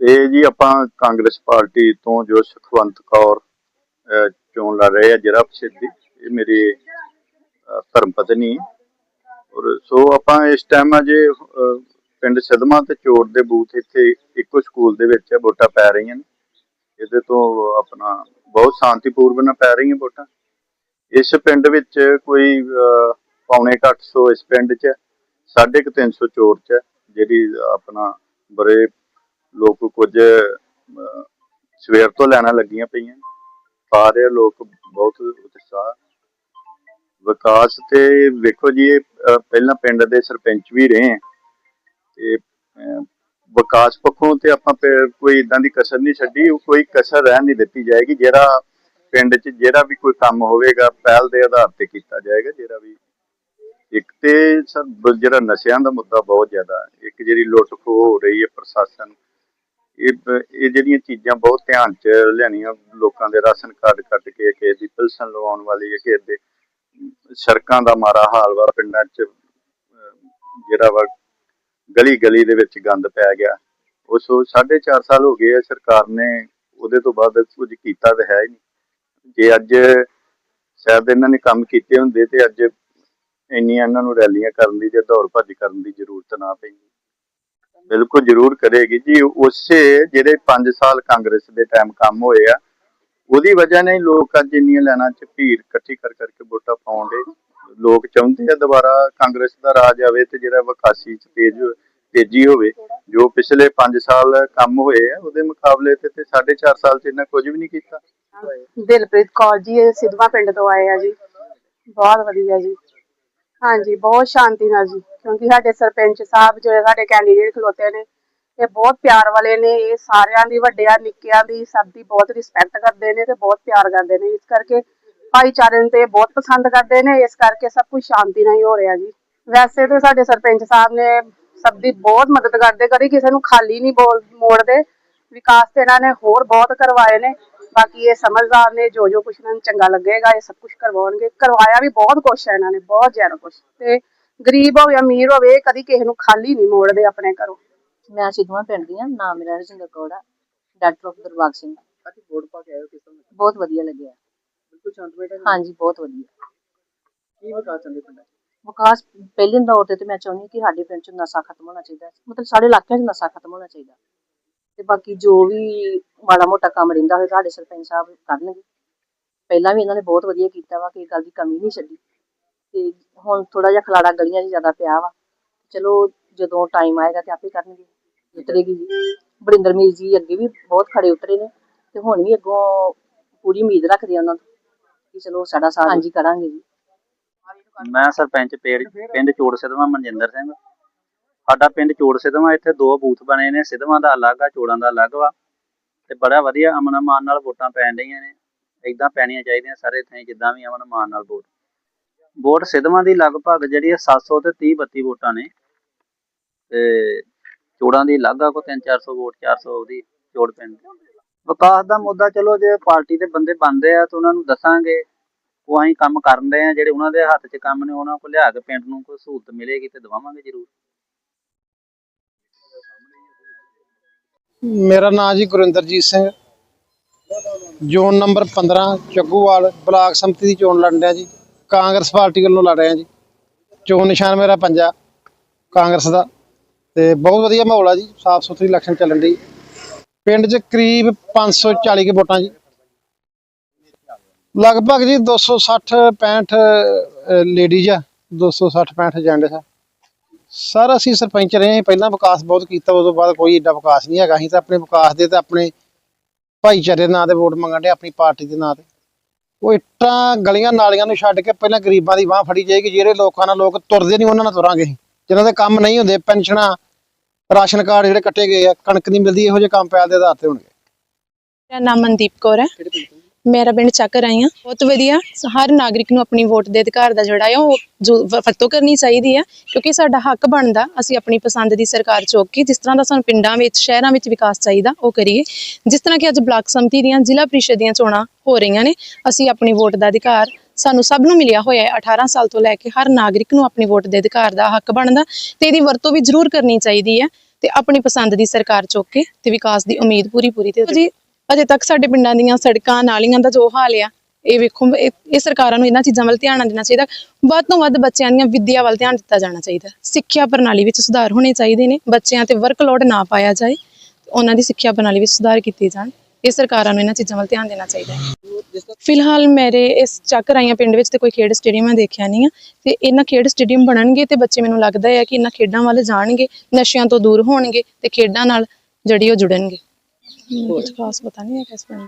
ਇਹ ਜੀ ਆਪਾਂ ਕਾਂਗਰਸ ਪਾਰਟੀ ਤੋਂ ਜੋ ਸੁਖਵੰਤ ਕੌਰ ਚੋਣ ਲੜ ਰਹੇ ਆ ਜ਼ਿਲ੍ਹਾ ਪ੍ਰੀਸ਼ਦ ਇਹ ਮੇਰੀ ਧਰਮ ਪਤਨੀ ਹੈ। ਔਰ ਸੋ ਆਪਾਂ ਇਸ ਟਾਈਮ ਅਜੇ ਪਿੰਡ ਸਿਧਮਾ ਤੇ ਚੋੜ ਦੇ ਬੂਥ ਇੱਥੇ ਇੱਕੋ ਸਕੂਲ ਦੇ ਵਿੱਚ ਵੋਟਾਂ ਪੈ ਰਹੀਆਂ ਨੇ ਇਹਦੇ ਤੋਂ ਆਪਣਾ ਬਹੁਤ ਸ਼ਾਂਤੀਪੂਰਵਕ ਨਾਲ ਪੈ ਰਹੀਆਂ ਵੋਟਾਂ ਇਸ ਪਿੰਡ ਵਿੱਚ ਕੋਈ ਅਹ, ਪੌਣੇ ਕੁ ਅੱਠ ਸੌ ਇਸ ਪਿੰਡ 'ਚ ਹੈ, ਸਾਢੇ ਕੁ ਤਿੰਨ ਸੌ ਚੋੜ 'ਚ ਹੈ, ਜਿਹੜੀ ਆਪਣਾ ਬੜੇ ਲੋਕ ਕੁਝ ਸਵੇਰ ਤੋਂ ਲੈਣਾ ਲੱਗੀਆਂ ਪਈਆਂ। ਸਾਰੇ ਲੋਕ ਬਹੁਤ ਉਤਸ਼ਾਹ। ਵਿਕਾਸ ਤੇ ਵੇਖੋ ਜੀ ਪਹਿਲਾਂ ਪਿੰਡ ਦੇ ਸਰਪੰਚ ਵੀ ਰਹੇ। ਤੇ ਵਿਕਾਸ ਪੱਖੋਂ ਤੇ ਆਪਾਂ ਕੋਈ ਇਦਾਂ ਦੀ ਕਸਰ ਨਹੀਂ ਛੱਡੀ। ਕੋਈ ਕਸਰ ਰਹਿਣ ਨਹੀਂ ਦਿੱਤੀ ਜਾਏਗੀ। ਜਿਹੜਾ ਪਿੰਡ 'ਚ ਜਿਹੜਾ ਵੀ ਕੋਈ ਕੰਮ ਹੋਵੇਗਾ, ਪਹਿਲ ਦੇ ਆਧਾਰ ਤੇ ਕੀਤਾ ਜਾਏਗਾ। ਜਿਹੜਾ ਵੀ ਇੱਕ ਤੇ ਸਰ, ਜਿਹੜਾ ਨਸ਼ਿਆਂ ਦਾ ਮੁੱਦਾ ਬਹੁਤ ਜ਼ਿਆਦਾ ਇੱਕ ਜਿਹੜੀ ਲੁੱਟ ਖੋਹ ਹੋ ਰਹੀ ਹੈ ਪ੍ਰਸ਼ਾਸਨ ਇਹ ਇਹ ਜਿਹੜੀਆਂ ਚੀਜ਼ਾਂ ਬਹੁਤ ਧਿਆਨ 'ਚ ਲਿਆਣੀਆਂ ਲੋਕਾਂ ਦੇ ਰਾਸ਼ਨ ਕਾਰਡ ਕੱਟ ਕੇ, ਕਿਸੇ ਦੀ ਪਿਲਸਨ ਲਵਾਉਣ ਵਾਲੀ ਹੈ ਕਿਸੇ ਦੇ ਸੜਕਾਂ ਦਾ ਮਾਰਾ ਹਾਲ ਵਾ, ਪਿੰਡਾਂ 'ਚ ਜਿਹੜਾ ਵਾ ਗਲੀ ਗਲੀ ਦੇ ਵਿੱਚ ਗੰਦ ਪੈ ਗਿਆ। ਉਸ ਉਹ ਸਾਢੇ ਚਾਰ ਸਾਲ ਹੋ ਗਏ ਆ, ਸਰਕਾਰ ਨੇ ਉਹਦੇ ਤੋਂ ਬਾਅਦ ਕੁਝ ਕੀਤਾ ਤਾਂ ਹੈ ਹੀ ਨਹੀਂ। ਜੇ ਅੱਜ ਸ਼ਾਇਦ ਇਹਨਾਂ ਨੇ ਕੰਮ ਕੀਤੇ ਹੁੰਦੇ ਤੇ ਅੱਜ ਇੰਨੀਆਂ ਇਹਨਾਂ ਨੂੰ ਰੈਲੀਆਂ ਕਰਨ ਦੀ ਜਾਂ ਦੌੜ ਭੱਜ ਕਰਨ ਦੀ ਜ਼ਰੂਰਤ ਨਾ ਪੈਂਦੀ। ਬਿਲਕੁਲ ਜ਼ਰੂਰ ਕਰੇਗੀ ਜੀ। ਉਸੇ ਜਿਹੜੇ 5 ਸਾਲ ਕਾਂਗਰਸ ਦੇ ਟਾਈਮ ਕੰਮ ਹੋਏ ਆ, ਉਹਦੀ ਵਜ੍ਹਾ ਨਾਲ ਲੋਕ ਅੱਜ ਇੰਨੀਆਂ ਲੈਣਾ ਚ ਭੀੜ ਇਕੱਠੀ ਕਰ ਕਰਕੇ ਵੋਟਾਂ ਪਾਉਂਦੇ ਲੋਕ ਚਾਹੁੰਦੇ ਆ ਦੁਬਾਰਾ ਕਾਂਗਰਸ ਦਾ ਰਾਜ ਆਵੇ ਤੇ ਜਿਹੜਾ ਵਿਕਾਸੀ ਚ ਤੇਜ਼ ਤੇਜ਼ੀ ਹੋਵੇ। ਜੋ ਪਿਛਲੇ 5 ਸਾਲ ਕੰਮ ਹੋਏ ਆ, ਉਹਦੇ ਮੁਕਾਬਲੇ ਤੇ ਤੇ 4.5 ਸਾਲ ਚ ਇਹਨਾਂ ਕੁਝ ਵੀ ਨਹੀਂ ਕੀਤਾ। ਦਿਲਪ੍ਰੀਤ ਕੌਰ ਜੀ, ਇਹ ਸਿਧਵਾ ਪਿੰਡ ਤੋਂ ਆਏ ਆ ਜੀ। ਬਹੁਤ ਵਧੀਆ ਜੀ। ਹਾਂਜੀ, ਬਹੁਤ ਸ਼ਾਂਤੀ ਨਾਲ ਜੀ, ਕਿਉਂਕਿ ਸਾਡੇ ਸਰਪੰਚ ਸਾਹਿਬ ਜਿਹੜੇ ਸਾਡੇ ਕੈਂਡੀਡੇਟ ਖਲੋਤੇ ਨੇ, ਇਹ ਬਹੁਤ ਪਿਆਰ ਵਾਲੇ ਨੇ, ਇਹ ਸਾਰਿਆਂ ਦੀ, ਵੱਡਿਆਂ, ਨਿੱਕਿਆਂ ਦੀ, ਸਭ ਦੀ ਬਹੁਤ ਰਿਸਪੈਕਟ ਕਰਦੇ ਨੇ ਤੇ ਬਹੁਤ ਪਿਆਰ ਕਰਦੇ ਨੇ, ਇਸ ਕਰਕੇ ਭਾਈਚਾਰੇ ਨੂੰ ਤੇ ਬਹੁਤ ਪਸੰਦ ਕਰਦੇ ਨੇ, ਇਸ ਕਰਕੇ ਸਭ ਕੁਝ ਸ਼ਾਂਤੀ ਨਾਲ ਹੀ ਹੋ ਰਿਹਾ ਜੀ। ਵੈਸੇ ਤੇ ਸਾਡੇ ਸਰਪੰਚ ਸਾਹਿਬ ਨੇ ਸਭ ਦੀ ਬਹੁਤ ਮਦਦ ਕਰਦੇ, ਕਦੀ ਕਿਸੇ ਨੂੰ ਖਾਲੀ ਨਹੀਂ ਬੋਲ ਮੋੜਦੇ ਵਿਕਾਸ ਤੇ ਇਹਨਾਂ ਨੇ ਹੋਰ ਬਹੁਤ ਕਰਵਾਏ ਨੇ ਬਾਕੀ ਇਹ ਸਮਝਦਾਰ ਨੇ ਜੋ ਜੋ ਕੁਛ ਇਹਨਾਂ ਨੂੰ ਚੰਗਾ ਲੱਗੇਗਾ ਇਹ ਸਭ ਕੁਝ ਕਰਵਾਉਣਗੇ ਕਰਵਾਇਆ ਵੀ ਬਹੁਤ ਕੁਛ ਹੈ ਇਹਨਾਂ ਨੇ ਬਹੁਤ ਜ਼ਿਆਦਾ ਕੁਛ ਤੇ ਗਰੀਬ ਹੋਵੇ ਅਮੀਰ ਹੋਵੇ ਕਦੀ ਕਿਸੇ ਨੂੰ ਖਾਲੀ ਨਹੀਂ ਮੋੜਦੇ ਆਪਣੇ ਘਰੋਂ ਮੈਂ ਸਿੱਧਵਾਂ ਪਿੰਡ ਦੀ ਹਾਂ ਨਾਮ ਮੇਰਾ ਰਜਿੰਦਰ ਕੌਰ ਆ ਡਾਕਟਰ ਆਫ ਦਰਬਾਗ ਸਿੰਘ ਅਸੀਂ ਵੋਟ ਪਾ ਕੇ ਆਏ ਹੋ ਕਿਸ ਤਰ੍ਹਾਂ? ਬਹੁਤ ਵਧੀਆ ਲੱਗਿਆ ਬਿਲਕੁਲ ਸ਼ਾਂਤ ਬੈਠਾ ਜੀ। ਹਾਂਜੀ ਬਹੁਤ ਵਧੀਆ ਕੀ ਵਿਕਾਸ ਚਾਹੁੰਦੇ ਪਿੰਡਾਂ 'ਚ? ਵਿਕਾਸ ਪਹਿਲੇ ਦੌਰ ਤੇ ਤੇ ਮੈਂ ਚਾਹੁੰਦੀ ਹਾਂ ਕਿ ਸਾਡੇ ਪਿੰਡ 'ਚ ਨਸ਼ਾ ਖਤਮ ਹੋਣਾ ਚਾਹੀਦਾ। ਮਤਲਬ ਸਾਡੇ ਇਲਾਕਿਆਂ 'ਚ ਨਸ਼ਾ ਖਤਮ ਹੋਣਾ ਚਾਹੀਦਾ ਤੇ ਬਾਕੀ ਜੋ ਵੀ ਮਾੜਾ ਮੋਟਾ ਕੰਮ ਰਹਿੰਦਾ ਹੋਵੇ ਸਾਡੇ ਸਰਪੰਚ ਸਾਹਿਬ ਕਰਨਗੇ। ਪਹਿਲਾਂ ਵੀ ਇਹਨਾਂ ਨੇ ਬਹੁਤ ਵਧੀਆ ਕੀਤਾ ਵਾ ਕਿ ਗੱਲ ਦੀ ਕਮੀ ਨਹੀਂ ਛੱਡੀ। ਤੇ ਹੁਣ ਥੋੜਾ ਜਿਹਾ ਖਲਾੜਾ ਗਲੀਆਂ 'ਚ ਜ਼ਿਆਦਾ ਪਿਆ ਵਾ। ਚਲੋ ਜਦੋਂ ਟਾਈਮ ਆਏਗਾ ਤੇ ਆਪੇ ਕਰਨਗੇ ਉਤਰੇਗੀ ਜੀ। ਬਰਿੰਦਰ ਮੀਰ ਜੀ ਅੱਗੇ ਵੀ ਬਹੁਤ ਖੜੇ ਉਤਰੇ ਨੇ ਤੇ ਹੁਣ ਵੀ ਅੱਗੋਂ ਪੂਰੀ ਉਮੀਦ ਰੱਖਦੇ ਆ ਉਹਨਾਂ ਤੋਂ ਕਿ ਚਲੋ ਸਾਡਾ ਸਾਥ ਹਾਂਜੀ। ਕਰਾਂਗੇ ਜੀ। ਮੈਂ ਸਰਪੰਚ ਪੇੜ ਪਿੰਡ ਚੋੜ ਸਿਧਵਾਂ ਮਨਜਿੰਦਰ ਸਿੰਘ। ਸਾਡਾ ਪਿੰਡ ਚੋੜ ਸਿਧਵਾਂ, ਇੱਥੇ ਦੋ ਬੂਥ ਬਣੇ ਨੇ, ਸਿਧਵਾਂ ਦਾ ਅਲੱਗ ਆ, ਚੋੜਾਂ ਦਾ ਅਲੱਗ ਵਾ। ਤੇ ਬੜਾ ਵਧੀਆ ਅਮਨ ਅਮਾਨ ਨਾਲ ਵੋਟਾਂ ਪੈਣ ਡਈਆਂ ਨੇ। ਇਦਾਂ ਪੈਣੀਆਂ ਚਾਹੀਦੀਆਂ ਸਾਰੇ ਥਾਂ ਜਿੱਦਾਂ ਵੀ ਅਮਨ ਅਮਾਨ ਨਾਲ ਵੋਟ। ਵੋਟ ਸਿਧਵਾਂ ਦੀ ਲਗਭਗ ਜਿਹੜੀ ਹੈ 700 ਤੇ 30 32 ਵੋਟਾਂ ਨੇ। ਤੇ ਚੋੜਾਂ ਦੀ ਅਲੱਗ ਆ ਕੋ 3-400 ਵੋਟ 400 ਉਹਦੀ ਚੋੜ ਪਿੰਡ ਵਿਕਾਸ ਦਾ ਮੁੱਦਾ ਚਲੋ, ਜੇ ਪਾਰਟੀ ਦੇ ਬੰਦੇ ਬਣਦੇ ਆ ਤਾਂ ਉਹਨਾਂ ਨੂੰ ਦੱਸਾਂਗੇ। ਉਹ ਅਸੀਂ ਕੰਮ ਕਰਨ ਦੇ ਆ, ਜਿਹੜੇ ਉਹਨਾਂ ਦੇ ਹੱਥ 'ਚ ਕੰਮ ਨੇ, ਉਹਨਾਂ ਕੋਲ ਲਿਆ ਕੇ ਪਿੰਡ ਨੂੰ ਕੋਈ ਸਹੂਲਤ ਮਿਲੇਗੀ ਤੇ ਦਵਾਵਾਂਗੇ ਜ਼ਰੂਰ। ਮੇਰਾ ਨਾਮ ਜੀ Gurinderjit Singh. Zone number 15 Chagguwal, block ਸੰਮਤੀ ਦੀ ਚੋਣ ਲੜ ਰਿਹਾ ਜੀ। ਕਾਂਗਰਸ ਪਾਰਟੀ ਵੱਲੋਂ ਲੜ ਰਿਹਾ ਜੀ। ਚੋਣ ਨਿਸ਼ਾਨ ਮੇਰਾ ਪੰਜਾ, ਕਾਂਗਰਸ ਦਾ। ਤੇ ਬਹੁਤ ਵਧੀਆ ਮਾਹੌਲ ਆ ਜੀ ਸਾਫ਼ ਸੁਥਰੀ ਇਲੈਕਸ਼ਨ ਚੱਲਣ ਦੀ ਪਿੰਡ 'ਚ ਕਰੀਬ 540 ਕੇ ਵੋਟਾਂ ਜੀ। ਲਗਭਗ ਜੀ 260 65 ਲੇਡੀਜ਼ ਆ। 260 65 ਜੈਂਟਸ ਆ। ਸਰ ਅਸੀਂ ਸਰਪੰਚ ਰਹੇ ਹਾਂ ਪਹਿਲਾਂ ਵਿਕਾਸ ਬਹੁਤ ਕੀਤਾ ਉਸ ਤੋਂ ਬਾਅਦ ਕੋਈ ਏਡਾ ਵਿਕਾਸ ਨਹੀਂ ਹੈਗਾ। ਅਸੀਂ ਤਾਂ ਆਪਣੇ ਵਿਕਾਸ ਦੇ ਤੇ ਆਪਣੇ ਭਾਈਚਾਰੇ ਦੇ ਨਾਂ ਤੇ ਵੋਟ ਮੰਗਣ ਦੇ ਆਪਣੀ ਪਾਰਟੀ ਦੇ ਨਾਂ ਤੇ। ਉਹ ਇੱਟਾਂ ਗਲੀਆਂ ਨਾਲੀਆਂ ਨੂੰ ਛੱਡ ਕੇ ਪਹਿਲਾਂ ਗਰੀਬਾਂ ਦੀ ਬਾਹ ਫੜੀ ਜਾਏਗੀ ਜਿਹੜੇ ਲੋਕਾਂ ਨਾਲ ਲੋਕ ਤੁਰਦੇ ਨਹੀਂ ਉਹਨਾਂ ਨਾਲ ਤੁਰਾਂਗੇ ਅਸੀਂ। ਜਿਨ੍ਹਾਂ ਦੇ ਕੰਮ ਨਹੀਂ ਹੁੰਦੇ ਪੈਨਸ਼ਨਾਂ ਰਾਸ਼ਨ ਕਾਰਡ ਜਿਹੜੇ ਕੱਟੇ ਗਏ ਆ ਕਣਕ ਨਹੀਂ ਮਿਲਦੀ ਇਹੋ ਜਿਹੇ ਕੰਮ ਪਹਿਲ ਦੇ ਆਧਾਰ ਤੇ ਹੋਣਗੇ। ਮੇਰਾ ਨਾਮ ਮਨਦੀਪ ਕੌਰ ਹੈ? ਮੇਰਾ ਪਿੰਡ ਚੱਕ ਆਈ ਹਾਂ। ਬਹੁਤ ਵਧੀਆ। ਹਰ ਨਾਗਰਿਕ ਨੂੰ ਆਪਣੀ ਵੋਟ ਦੇ ਅਧਿਕਾਰ ਦਾ ਜਿਹੜਾ ਆ, ਉਹ ਵਰਤੋਂ ਕਰਨੀ ਚਾਹੀਦੀ ਆ, ਕਿਉਂਕਿ ਸਾਡਾ ਹੱਕ ਬਣਦਾ, ਅਸੀਂ ਆਪਣੀ ਪਸੰਦ ਦੀ ਸਰਕਾਰ ਚੁੱਕ ਕੇ ਜਿਸ ਤਰ੍ਹਾਂ ਦਾ ਸਾਨੂੰ ਪਿੰਡਾਂ ਵਿੱਚ, ਸ਼ਹਿਰਾਂ ਵਿੱਚ ਵਿਕਾਸ ਚਾਹੀਦਾ, ਉਹ ਕਰੀਏ। ਜਿਸ ਤਰ੍ਹਾਂ ਕਿ ਅੱਜ ਬਲਾਕ ਸੰਮਤੀ ਦੀਆਂ, ਜ਼ਿਲ੍ਹਾ ਪ੍ਰੀਸ਼ਦ ਦੀਆਂ ਚੋਣਾਂ ਹੋ ਰਹੀਆਂ ਨੇ, ਅਸੀਂ ਆਪਣੀ ਵੋਟ ਦਾ ਅਧਿਕਾਰ ਸਾਨੂੰ ਸਭ ਨੂੰ ਮਿਲਿਆ ਹੋਇਆ ਹੈ। 18 ਸਾਲ ਤੋਂ ਲੈ ਕੇ ਹਰ ਨਾਗਰਿਕ ਨੂੰ ਆਪਣੀ ਵੋਟ ਦੇ ਅਧਿਕਾਰ ਦਾ ਹੱਕ ਬਣਦਾ ਤੇ ਇਹਦੀ ਵਰਤੋਂ ਵੀ ਜ਼ਰੂਰ ਕਰਨੀ ਚਾਹੀਦੀ ਹੈ ਤੇ ਆਪਣੀ ਪਸੰਦ ਦੀ ਸਰਕਾਰ ਚੁੱਕ ਕੇ ਤੇ ਵਿਕਾਸ ਦੀ ਉਮੀਦ ਪੂਰੀ ਪੂਰੀ ਤੇ ਜੀ ਅਜੇ ਤੱਕ ਸਾਡੇ ਪਿੰਡਾਂ ਦੀਆਂ ਸੜਕਾਂ, ਨਾਲੀਆਂ ਦਾ ਜੋ ਹਾਲ ਆ, ਇਹ ਵੇਖੋ, ਇਹ ਸਰਕਾਰਾਂ ਨੂੰ ਇਹਨਾਂ ਚੀਜ਼ਾਂ ਵੱਲ ਧਿਆਨ ਦੇਣਾ ਚਾਹੀਦਾ। ਵੱਧ ਤੋਂ ਵੱਧ ਬੱਚਿਆਂ ਦੀਆਂ ਵਿੱਦਿਆ ਵੱਲ ਧਿਆਨ ਦਿੱਤਾ ਜਾਣਾ ਚਾਹੀਦਾ। ਸਿੱਖਿਆ ਪ੍ਰਣਾਲੀ ਵਿੱਚ ਸੁਧਾਰ ਹੋਣੇ ਚਾਹੀਦੇ ਨੇ। ਬੱਚਿਆਂ ਤੇ ਵਰਕਲੋਡ ਨਾ ਪਾਇਆ ਜਾਏ, ਉਹਨਾਂ ਦੀ ਸਿੱਖਿਆ ਪ੍ਰਣਾਲੀ ਵਿੱਚ ਸੁਧਾਰ ਕੀਤੇ ਜਾਣ। ਇਹ ਸਰਕਾਰਾਂ ਨੂੰ ਇਹਨਾਂ ਚੀਜ਼ਾਂ ਵੱਲ ਧਿਆਨ ਦੇਣਾ ਚਾਹੀਦਾ ਹੈ। ਫਿਲਹਾਲ ਮੇਰੇ ਇਸ ਚੱਕ ਰਾਈਆਂ ਪਿੰਡ ਵਿੱਚ ਤੇ ਕੋਈ ਖੇਡ ਸਟੇਡੀਅਮ ਮੈਂ ਦੇਖਿਆ ਨਹੀਂ ਆ। ਤੇ ਇਹਨਾਂ ਖੇਡ ਸਟੇਡੀਅਮ ਬਣਨਗੇ ਤੇ ਬੱਚੇ ਮੈਨੂੰ ਲੱਗਦਾ ਹੈ ਕਿ ਇਹਨਾਂ ਖੇਡਾਂ ਵੱਲ ਜਾਣਗੇ, ਨਸ਼ਿਆਂ ਤੋਂ ਦੂਰ ਹੋਣਗੇ ਤੇ ਖੇਡਾਂ ਨਾਲ ਜਿਹੜੀ ਉਹ ਜੁੜਨਗੇ। ਕੁਝ ਖਾਸ ਪਤਾ ਨਹੀਂ ਹੈ ਕਿਸ ਪਿੰਡ